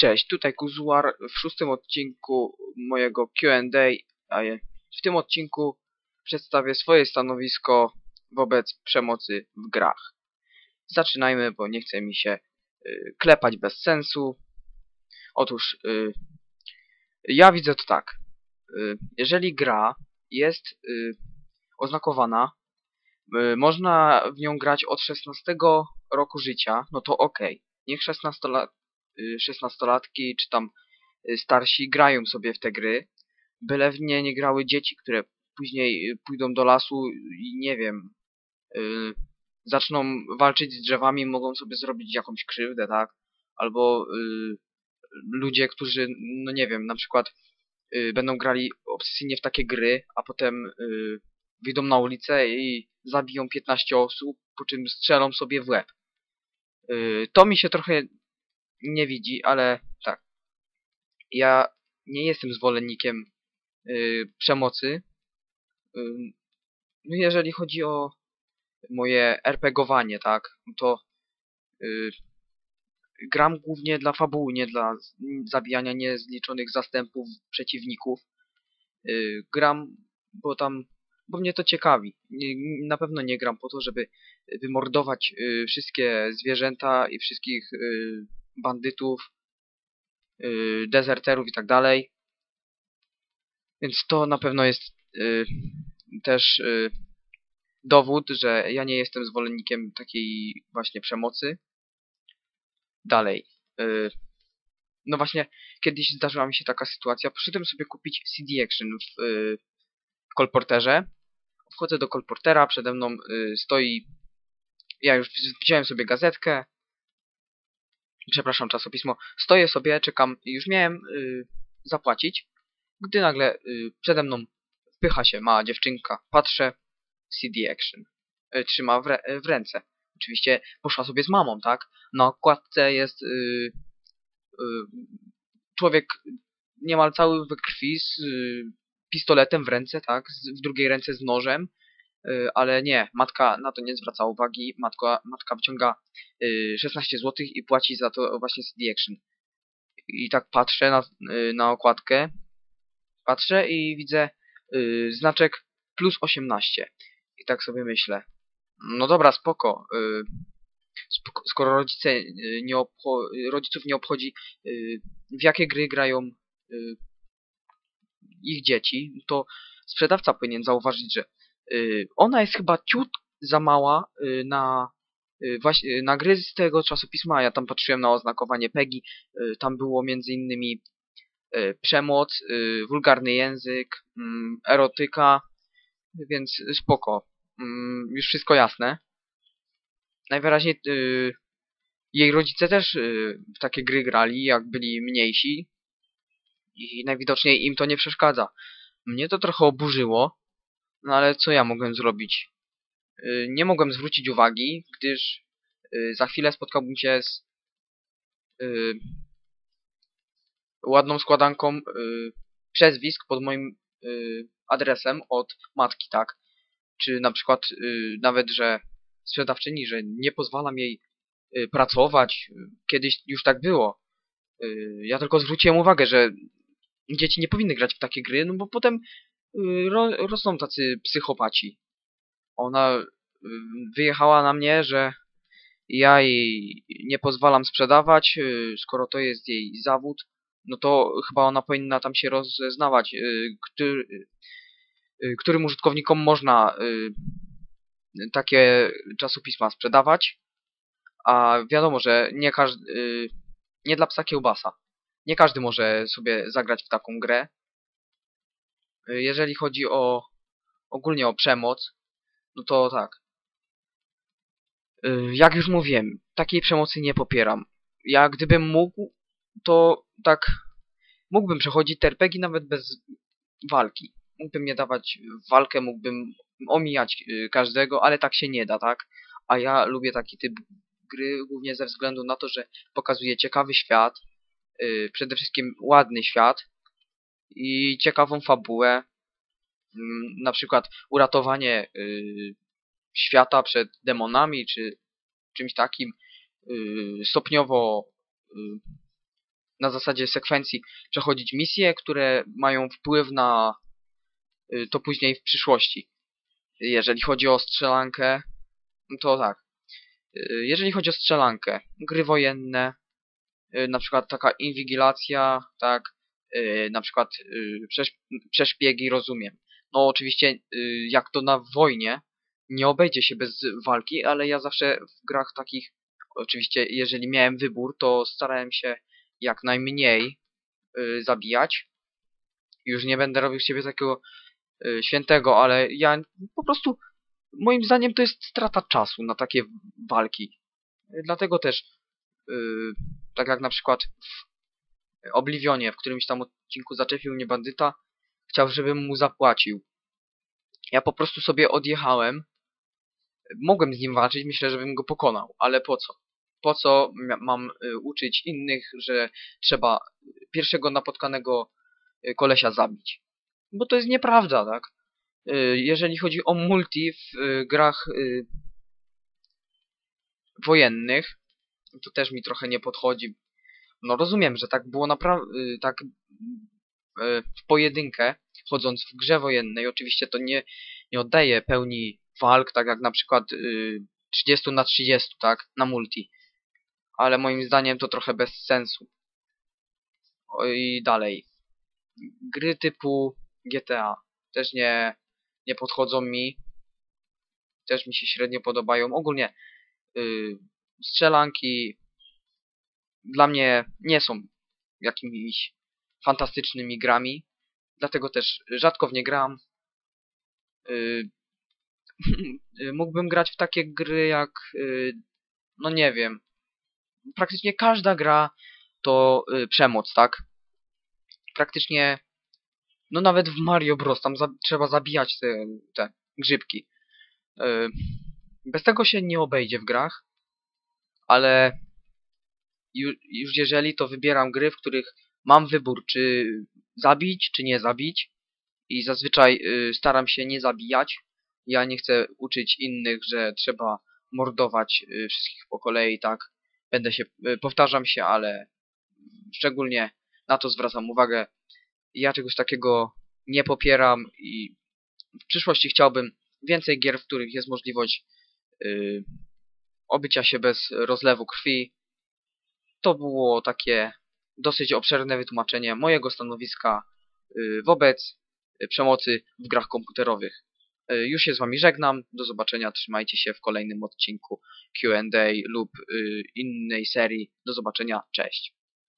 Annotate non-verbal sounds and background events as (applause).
Cześć, tutaj Kuzuar w szóstym odcinku mojego Q&A, a w tym odcinku przedstawię swoje stanowisko wobec przemocy w grach. Zaczynajmy, bo nie chce mi się y, klepać bez sensu. Otóż y, ja widzę to tak. Y, jeżeli gra jest y, oznakowana, y, można w nią grać od 16 roku życia, no to okej. Niech 16 lat y, 16-latki czy tam y, starsi grają sobie w te gry, byle w nie nie grały dzieci, które później y, pójdą do lasu i nie wiem, y, zaczną walczyć z drzewami, mogą sobie zrobić jakąś krzywdę, tak? Albo y, ludzie, którzy, no nie wiem, na przykład y, będą grali obsesyjnie w takie gry, a potem y, wyjdą na ulicę i zabiją 15 osób, po czym strzelą sobie w łeb. To mi się trochę nie widzi, ale tak. Ja nie jestem zwolennikiem y, przemocy. Y, no jeżeli chodzi o moje RPGowanie, tak, to y, gram głównie dla fabuły, nie dla zabijania niezliczonych zastępów przeciwników. Y, gram, bo tam, bo mnie to ciekawi. Nie, na pewno nie gram po to, żeby wymordować y, wszystkie zwierzęta i wszystkich y, bandytów, y, dezerterów i tak dalej. Więc to na pewno jest y, też y, dowód, że ja nie jestem zwolennikiem takiej właśnie przemocy. Dalej. Y, no właśnie, kiedyś zdarzyła mi się taka sytuacja. Poszedłem sobie kupić CD Action w y, kolporterze. Wchodzę do kolportera, przede mną y, stoi... Ja już wziąłem sobie gazetkę. Przepraszam, czasopismo. Stoję sobie, czekam. Już miałem y, zapłacić, gdy nagle y, przede mną wpycha się mała dziewczynka. Patrzę, CD Action. Y, trzyma w, re w ręce. Oczywiście poszła sobie z mamą, tak? Na okładce jest y, y, człowiek niemal cały we krwi z y, pistoletem w ręce, tak? Z, w drugiej ręce z nożem. Y, ale nie, matka na to nie zwraca uwagi. Matka, matka wyciąga y, 16 zł i płaci za to właśnie CD Action. I tak patrzę na, y, na okładkę. Patrzę i widzę y, znaczek plus 18. I tak sobie myślę. No dobra, spoko. y, skoro rodzice y, nie rodziców nie obchodzi y, w jakie gry grają y, ich dzieci, to sprzedawca powinien zauważyć, że y, ona jest chyba ciut za mała y, na y, właśnie y, na gry z tego czasopisma. Ja tam patrzyłem na oznakowanie PEGI. y, Tam było między innymi y, przemoc, y, wulgarny język, mm, erotyka, więc spoko. Mm, Już wszystko jasne. Najwyraźniej y, jej rodzice też y, w takie gry grali, jak byli mniejsi. I najwidoczniej im to nie przeszkadza. Mnie to trochę oburzyło, no ale co ja mogłem zrobić? Y, nie mogłem zwrócić uwagi, gdyż y, za chwilę spotkałbym się z y, ładną składanką przezwisk pod moim adresem od matki, tak? Czy na przykład nawet, że sprzedawczyni, że nie pozwalam jej pracować. Kiedyś już tak było. Ja tylko zwróciłem uwagę, że dzieci nie powinny grać w takie gry, no bo potem ro, rosną tacy psychopaci. Ona y, wyjechała na mnie, że ja jej nie pozwalam sprzedawać, y, skoro to jest jej zawód, no to chyba ona powinna tam się rozeznawać, y, który, y, którym użytkownikom można y, takie czasopisma sprzedawać, a wiadomo, że nie każdy, y, nie dla psa kiełbasa. Nie każdy może sobie zagrać w taką grę. Y, Jeżeli chodzi o ogólnie o przemoc, no to tak. Y, Jak już mówiłem, takiej przemocy nie popieram. Ja gdybym mógł, to tak mógłbym przechodzić te RPG nawet bez walki. Mógłbym nie dawać walkę, mógłbym omijać y, każdego, ale tak się nie da, tak? A ja lubię taki typ gry głównie ze względu na to, że pokazuje ciekawy świat, przede wszystkim ładny świat i ciekawą fabułę. Mm, Na przykład uratowanie y, świata przed demonami czy czymś takim y, stopniowo y, na zasadzie sekwencji przechodzić misje, które mają wpływ na to później w przyszłości. Jeżeli chodzi o strzelankę, no to tak. Jeżeli chodzi o strzelankę, gry wojenne, na przykład taka inwigilacja, tak, na przykład y, przesz przeszpiegi, rozumiem. No oczywiście, y, jak to na wojnie, nie obejdzie się bez walki, ale ja zawsze w grach takich, oczywiście jeżeli miałem wybór, to starałem się jak najmniej y, zabijać. Już nie będę robił siebie takiego y, świętego, ale ja po prostu, moim zdaniem to jest strata czasu na takie walki. Dlatego też, y, tak jak na przykład w Oblivionie, w którymś tam odcinku zaczepił mnie bandyta, chciał, żebym mu zapłacił. Ja po prostu sobie odjechałem. Mogłem z nim walczyć, myślę, żebym go pokonał, ale po co? Po co mam y, uczyć innych, że trzeba pierwszego napotkanego y, kolesia zabić? Bo to jest nieprawda, tak? Y, jeżeli chodzi o multi w grach wojennych, to też mi trochę nie podchodzi. No rozumiem, że tak było naprawdę, tak w pojedynkę, chodząc w grze wojennej, oczywiście to nie, nie oddaje pełni walk, tak jak na przykład 30 na 30, tak, na multi. Ale moim zdaniem to trochę bez sensu. O, I dalej. Gry typu GTA też nie, nie podchodzą mi. Też mi się średnio podobają. Ogólnie yy, strzelanki dla mnie nie są jakimiś fantastycznymi grami. Dlatego też rzadko w nie gram. Yy, (laughs) mógłbym grać w takie gry jak, yy, no nie wiem, praktycznie każda gra to przemoc, tak? Praktycznie, no nawet w Mario Bros. tam za trzeba zabijać te, te grzybki. Bez tego się nie obejdzie w grach, ale ju już jeżeli to wybieram gry, w których mam wybór, czy zabić, czy nie zabić. I zazwyczaj y, staram się nie zabijać. Ja nie chcę uczyć innych, że trzeba mordować y, wszystkich po kolei, tak. Będę się, y, powtarzam się, ale szczególnie na to zwracam uwagę. Ja czegoś takiego nie popieram i w przyszłości chciałbym więcej gier, w których jest możliwość yy, obycia się bez rozlewu krwi. To było takie dosyć obszerne wytłumaczenie mojego stanowiska yy, wobec przemocy w grach komputerowych. Yy, już się z Wami żegnam. Do zobaczenia. Trzymajcie się w kolejnym odcinku Q&A lub innej serii. Do zobaczenia. Cześć.